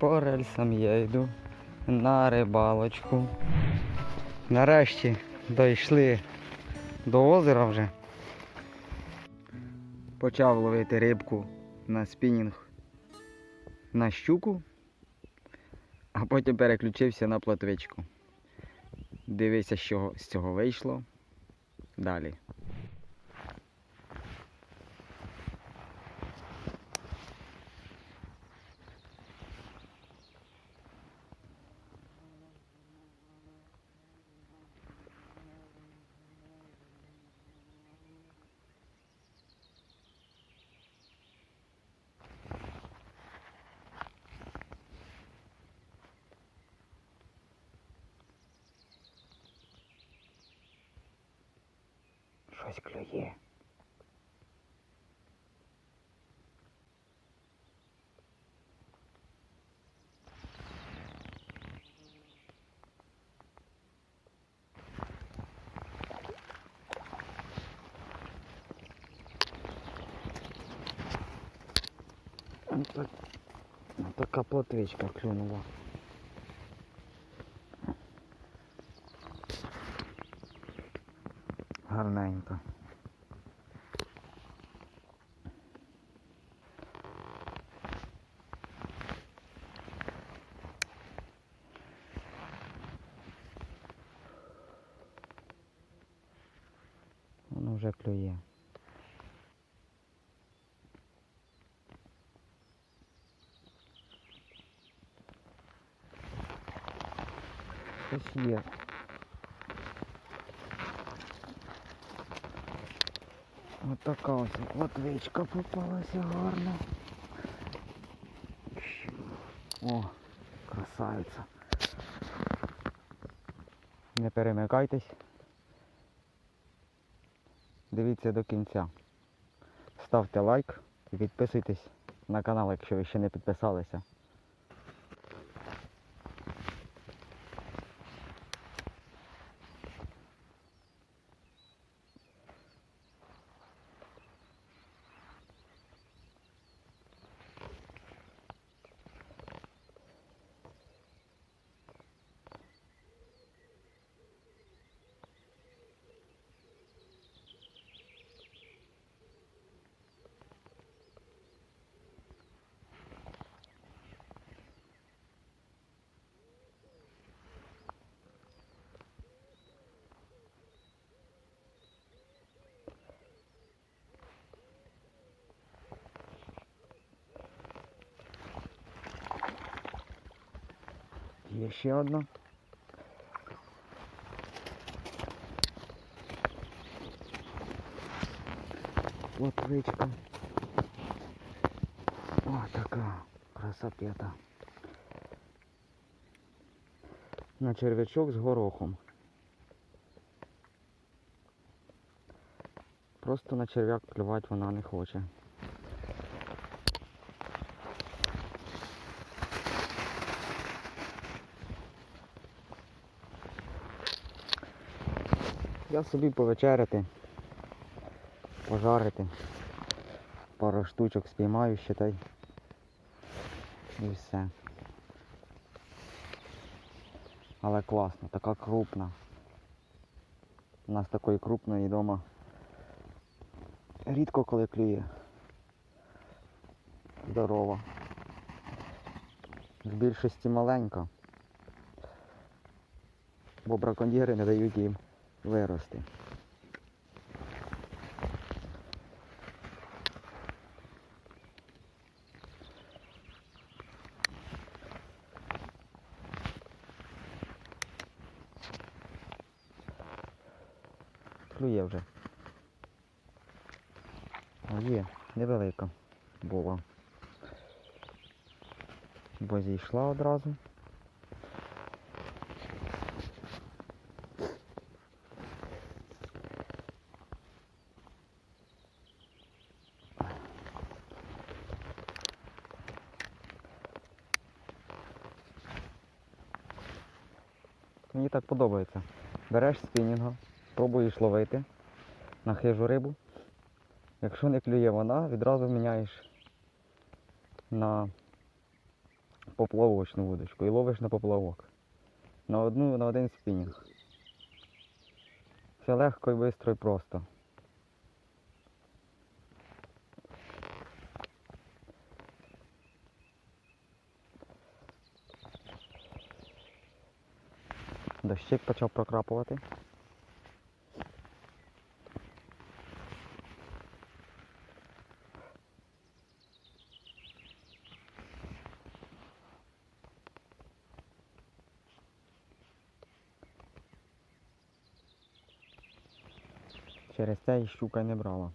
По рельсам я йду на рибалочку. Нарешті дійшли до озера вже. Почав ловити рибку на спінінг на щуку, а потім переключився на плотвичку. Дивися, що з цього вийшло. Далі. Щось клює. Ну, так, ну, така плотвичка клюнула. Гарненько. Воно вже клює. Щось. Ось така ось латвичка попалася гарна. О, красавиця. Не перемикайтесь. Дивіться до кінця. Ставте лайк і підписуйтесь на канал, якщо ви ще не підписалися. Є ще одна. Латвичка. О, така красопета. На черв'ячок з горохом. Просто на черв'як плювати вона не хоче. Я собі повечеряти, пожарити. Пару штучок спіймаю ще та й і все. Але класно, така крупна. У нас такої крупної вдома рідко коли клює. Здорова. В більшості маленька. Бо браконьєри не дають їм вирости. Клює вже. Є, невелика була. Бо зійшла одразу. Мені так подобається. Береш спінінга, пробуєш ловити на хижу рибу. Якщо не клює вона, відразу міняєш на поплавочну вудочку і ловиш на поплавок. На одну, на один спінінг. Все легко і швидко і просто. Дощик почав прокрапувати. Через це і щука не брала.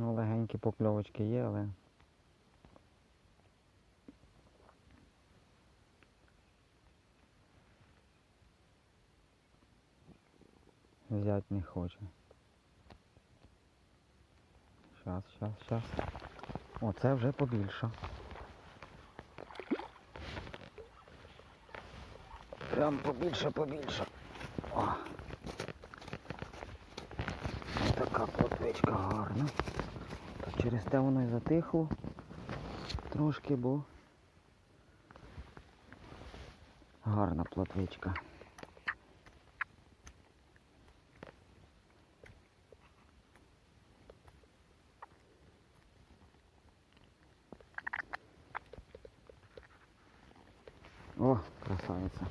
Ну, легенькі покльовочки є, але. Взять не хоче. Щас, щас, щас. Оце вже побільше. Прям побільше, побільше. О. Така плотвичка гарна. Через те воно і затихло трошки, бо гарна плотвичка. О, красавиця.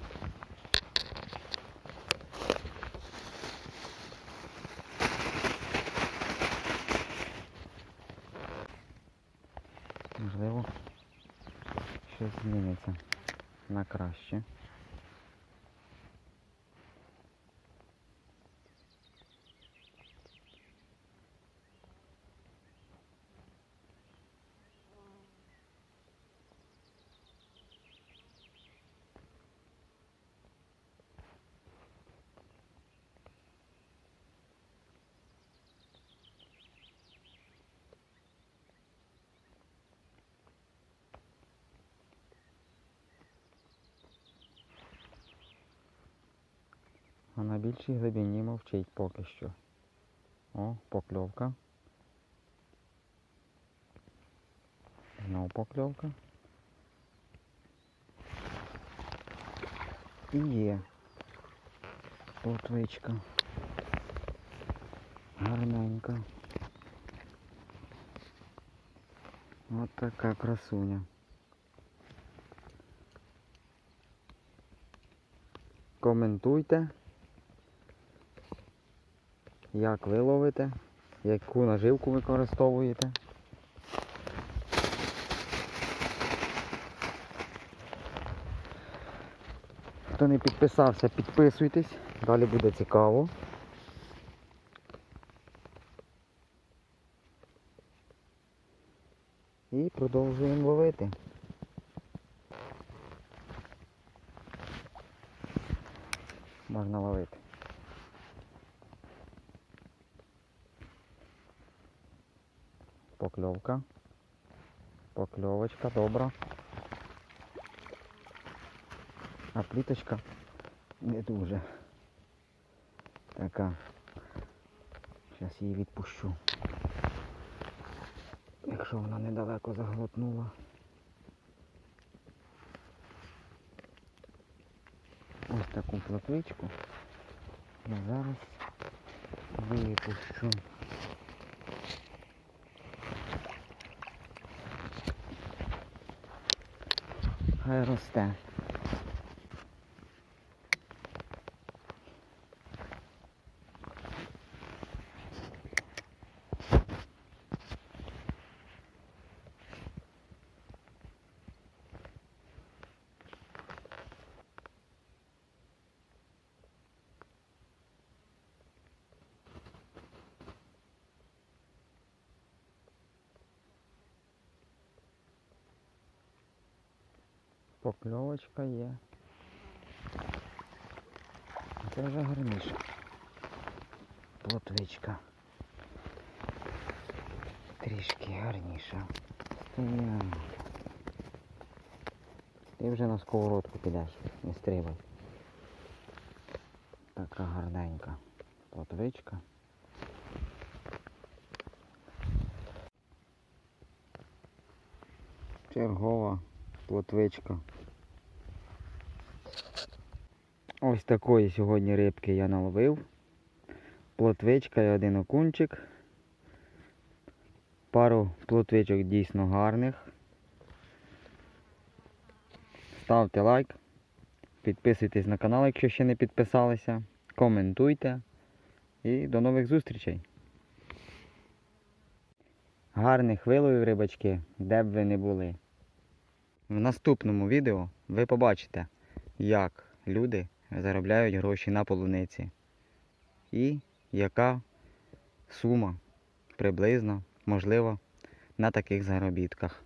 Можливо, щось зміниться на краще. А на більшій глибині мовчить поки що. О, покльовка. Знову покльовка. І є. Плотвичка. Гарненька. От така красуня. Коментуйте. Як ви ловите, яку наживку використовуєте. Хто не підписався, підписуйтесь, далі буде цікаво. І продовжуємо ловити. Можна ловити. Покльовка. Покльовочка, добра. А пліточка не дуже. Така. Зараз її відпущу. Якщо вона недалеко заглотнула. Ось таку плотвичку Я зараз випущу. Хай росте. Покльовочка є. Це вже гарніше. Плотвичка. Трішки гарніша. Стояла. Ти вже на сковородку підеш, не стрибай. Така гарненька плотвичка. Чергова плотвичка. Ось такої сьогодні рибки я наловив. Плотвичка і один окунчик. Пару плотвичок дійсно гарних. Ставте лайк. Підписуйтесь на канал, якщо ще не підписалися. Коментуйте. І до нових зустрічей. Гарних виловів рибачки, де б ви не були. В наступному відео ви побачите, як люди заробляють гроші на полуниці. І яка сума приблизно можлива на таких заробітках.